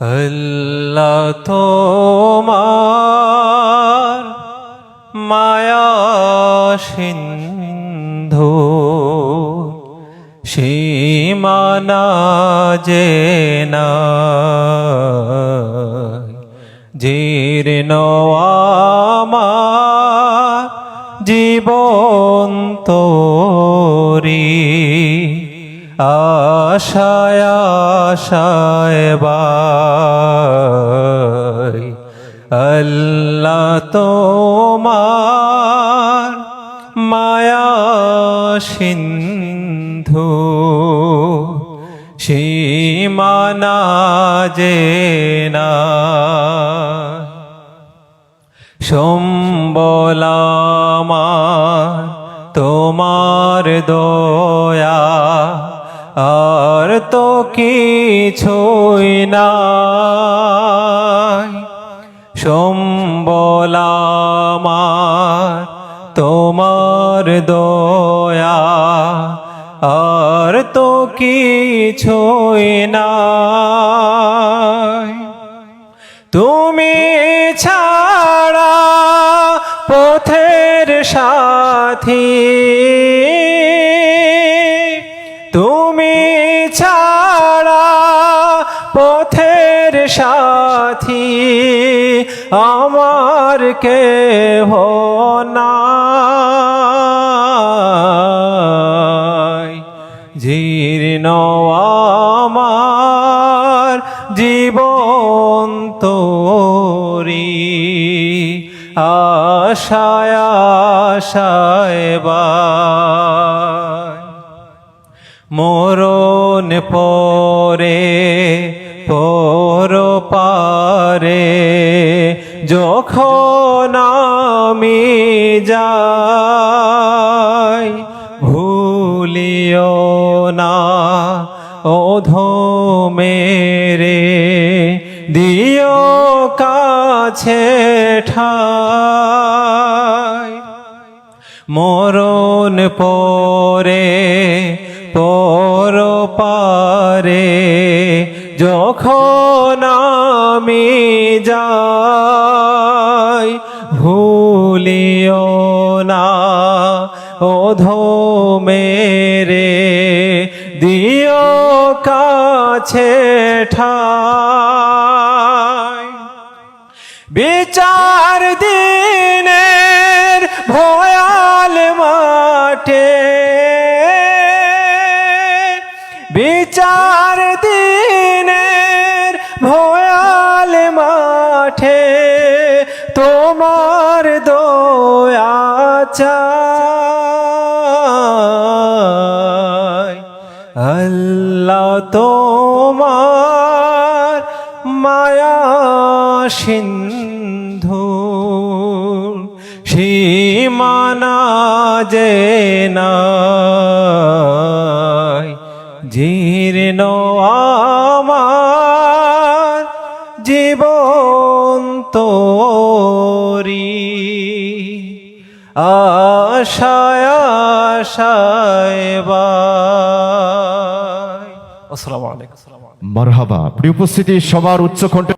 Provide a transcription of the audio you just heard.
আল্লাহ তোমার মায়া সিন্ধু সীমানা যে না জীর্ণ আমার জীবন তোরি। আশায় আশায় বাই। আল্লাহ তোমার মায়া সিন্ধু সীমানা যে না সম্বলামার তোমার দয়া আর তো কিছুই নাই। সম্বলামার তোমার দয়া, আর তো কিছুই নাই। তুমি ছাড়া পথের সাথী তুমি ছাড়া পথের সাথী আমার কে নাই। জীর্ণ আমার জীবন তোরি আশায় আশায় বাই মরণ পরে, পর পারে, যখন আমি যাই, ভুলিও না অধ মেরে দিও কাছে ঠাই। মরণ পরে পর পারে যখন আমি যাই ভুলিও না অধ মেরে দিও কাছে ঠাই। বিচার বিচার দিনের ভয়াল মাঠে তোমার দয়া আল্লাহ তোমার মায়া সিন্ধু সীমানা যে নাই জীর্ণ আমার জীবন তোরি আশায় আশায় বা আসসালামু আলাইকুম। মারহাবা প্রিয় উপস্থিতি সবার উচ্চ কণ্ঠে